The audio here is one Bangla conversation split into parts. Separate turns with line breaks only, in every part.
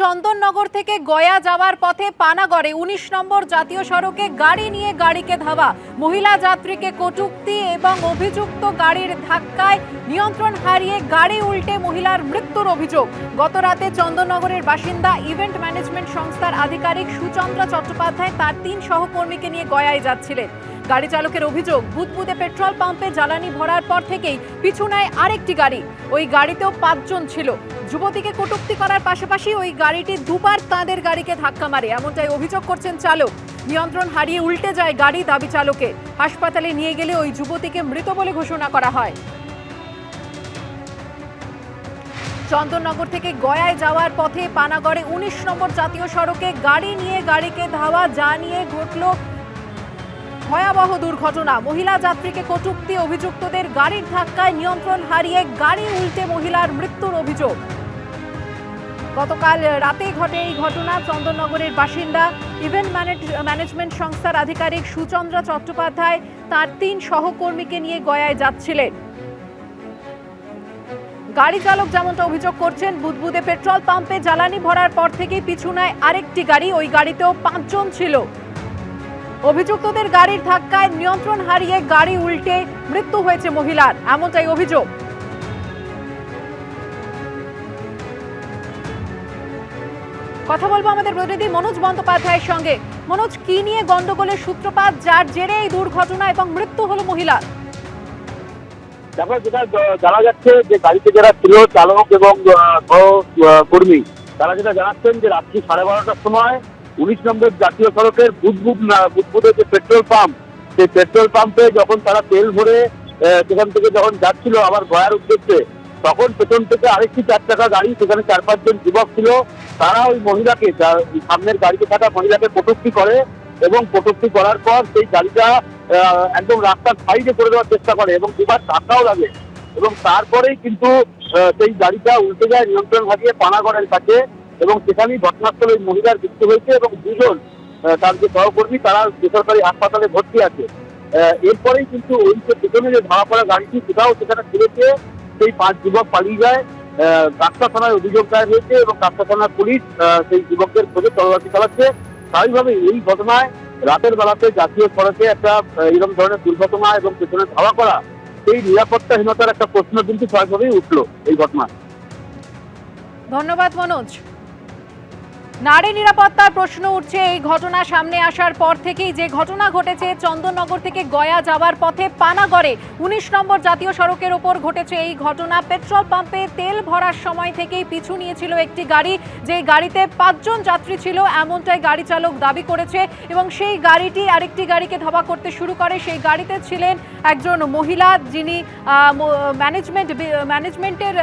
চন্দননগর থেকে গয়া যাওয়ার পথে পানাগড়ে উনিশ নম্বর জাতীয় সড়কে গাড়ি নিয়ে গাড়িকে ধাওয়া। মহিলা যাত্রীকে কটূক্তি এবং অভিযুক্ত গাড়ির ধাক্কায় নিয়ন্ত্রণ হারিয়ে গাড়ি উল্টে মহিলার মৃত্যুর অভিযোগ। গত রাতে চন্দননগরের বাসিন্দা ইভেন্ট ম্যানেজমেন্ট সংস্থার আধিকারিক সুচন্দ্রা চট্টোপাধ্যায় তার তিন সহকর্মীকে নিয়ে গয়ায় যাচ্ছিলেন। গাড়ি চালকের অভিযোগ বুদবুদে পেট্রোল পাম্পে জ্বালানি ভরার পর থেকেই পিছু নেয় আরেকটি গাড়ি। ওই গাড়িতেও পাঁচজন ছিল। যুবতীকে কটুক্তি করার পাশাপাশি ওই গাড়িটি দুবার তাঁদের গাড়িকে ধাক্কা মারে। এমনটাই অভিযোগ করছেন চালক। নিয়ন্ত্রণ হারিয়ে উল্টে যায় গাড়ি দাবি চালকে। হাসপাতালে নিয়ে গেলে ওই যুবতীকে মৃত বলে ঘোষণা করা হয়। চন্দননগর থেকে গয়ায় যাওয়ার পথে পানাগড়ে উনিশ নম্বর জাতীয় সড়কে গাড়ি নিয়ে গাড়িকে ধাওয়া যা নিয়ে ঘটল ভয়াবহ দুর্ঘটনা। মহিলা যাত্রীকে কটূক্তি অভিযুক্তদের গাড়ির ধাক্কায় নিয়ন্ত্রণ হারিয়ে গাড়ি উল্টে মহিলার মৃত্যুর অভিযোগ। গতকাল রাতে ঘটে এই ঘটনা। চন্দননগরের বাসিন্দা, ইভেন্ট ম্যানেজমেন্ট সংস্থার আধিকারিক সুচন্দ্র চট্টোপাধ্যায় তার তিন সহকর্মীকে নিয়ে গয়ায় যাচ্ছিলেন। গাড়ি চালক যেমনটা অভিযোগ করছেন, বুদবুদে পেট্রোল পাম্পে জ্বালানি ভরার পর থেকেই পিছু নেয় আরেকটি গাড়ি। ওই গাড়িতেও পাঁচজন ছিল। অভিযুক্তদের গাড়ির ধাক্কায় নিয়ন্ত্রণ হারিয়ে গাড়ি উল্টে মৃত্যু হয়েছে মহিলার। এমনটাই অভিযোগ। কথা বলব আমাদের প্রতিনিধি মনোজ বন্দ্যোপাধ্যায়ের সঙ্গে। মনোজ, কি নিয়ে গন্ডগোলের সূত্রপাত, যার জেরে এই দুর্ঘটনা এবং মৃত্যু হলো মহিলার?
দেখো, যেটা জানা যাচ্ছে যে গাড়িতে যারা ছিল চালক এবং কর্মী, তারা যেটা জানাচ্ছেন যে রাত্রি সাড়ে বারোটার সময় উনিশ নম্বর জাতীয় সড়কের বুদবুদ না- বুদবুদের যে পেট্রোল পাম্প সেই পেট্রোল পাম্পে যখন তারা তেল ভরে সেখান থেকে যখন যাচ্ছিল আবার গয়ার উদ্দেশ্যে, তখন পেছন থেকে আরেকটি চার চাকা গাড়ি, সেখানে চার পাঁচজন যুবক ছিল, তারা ওই মহিলাকে সামনের গাড়িতে থাকা মহিলাকে কটূক্তি করে এবং কটূক্তি করার পর সেই গাড়িটা একদম রাস্তার সাইডে করে দেওয়ার চেষ্টা করে এবং দুবার ধাক্কাও লাগে। এবং তারপরেই কিন্তু সেই গাড়িটা উল্টে যায়, নিয়ন্ত্রণ হারিয়ে পানাগড়ের কাছে এবং সেখানেই ঘটনাস্থলে ওই মহিলার মৃত্যু হয়েছে এবং দুজন তার যে সহকর্মী, তারা বেসরকারি হাসপাতালে ভর্তি আছে। এরপরেই কিন্তু ওই যে পেছনে যে ধাওয়া করা গাড়িটি সেটাও সেখানে ফিরেছে সেই পাঁচ যুবক পালিয়ে যায়। কাকসা থানায় অভিযোগ দায়ের হয়েছে এবং কাকসা থানার পুলিশ সেই যুবকদের খোঁজে তল্লাশি চালাচ্ছে। স্বাভাবিকভাবে এই ঘটনায় রাতের বেলাতে জাতীয় সড়কে একটা এরকম ধরনের দুর্ঘটনা এবং পেছনে ধাওয়া করা, সেই নিরাপত্তাহীনতার একটা প্রশ্ন কিন্তু স্বাভাবিকভাবেই উঠল এই ঘটনা
ধন্যবাদ, মনোজ। নারী নিরাপত্তার প্রশ্ন উঠছে। এই ঘটনা সামনে আসার পর থেকেই যে ঘটনা ঘটেছে, চন্দননগর থেকে গয়া যাওয়ার পথে পানাগড়ে উনিশ নম্বর জাতীয় সড়কের ওপর ঘটেছে এই ঘটনা। পেট্রোল পাম্পে তেল ভরার সময় থেকেই পিছু নিয়েছিল একটি গাড়ি। যে গাড়িতে পাঁচজন যাত্রী ছিল, এমনটাই গাড়ি চালক দাবি করেছে এবং সেই গাড়িটি আরেকটি গাড়িকে ধাওয়া করতে শুরু করে। সেই গাড়িতে ছিলেন একজন মহিলা যিনি ম্যানেজমেন্ট ম্যানেজমেন্টের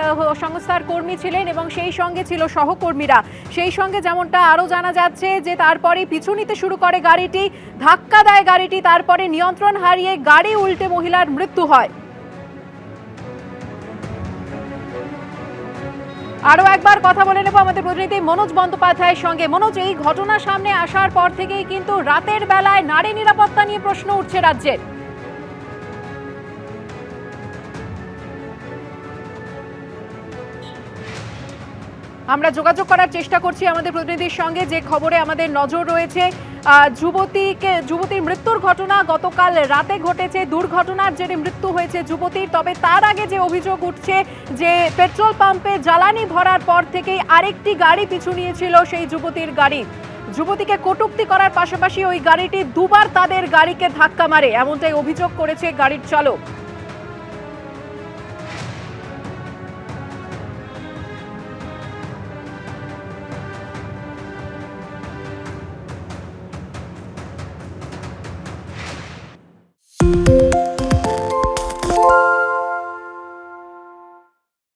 সংস্থার কর্মী ছিলেন এবং সেই সঙ্গে ছিল সহকর্মীরা। সেই সঙ্গে যেমনটা আরও জানা যাচ্ছে যে তারপরে পিছু নিতে শুরু করে গাড়িটি, ধাক্কা দেয় গাড়িটি, তারপরে নিয়ন্ত্রণ হারিয়ে গাড়ি উল্টে মহিলার মৃত্যু হয়। আরও একবার কথা বলে নেব আমাদের প্রতিনিধি মনোজ বন্দ্যোপাধ্যায়ের সঙ্গে। মনোজ, এই ঘটনা সামনে আসার পর থেকেই কিন্তু রাতের বেলায় নারী নিরাপত্তা নিয়ে প্রশ্ন উঠছে রাজ্যের। আমরা যোগাযোগ করার চেষ্টা করছি আমাদের প্রতিনিধির সঙ্গে, যে খবরে আমাদের নজর রয়েছে যুবতীকে, যুবতীর মৃত্যুর ঘটনা গতকাল রাতে ঘটেছে, দুর্ঘটনার জেরে মৃত্যু হয়েছে যুবতীর, তবে তার আগে যে অভিযোগ উঠছে যে পেট্রোল পাম্পে জ্বালানি ভরার পর থেকেই আরেকটি গাড়ি পিছু নিয়েছিল সেই যুবতীর গাড়ি। যুবতীকে কটূক্তি করার পাশাপাশি ওই গাড়িটি দুবার তাদের গাড়িকে ধাক্কা মারে, এমনটাই অভিযোগ করেছে গাড়ির চালক।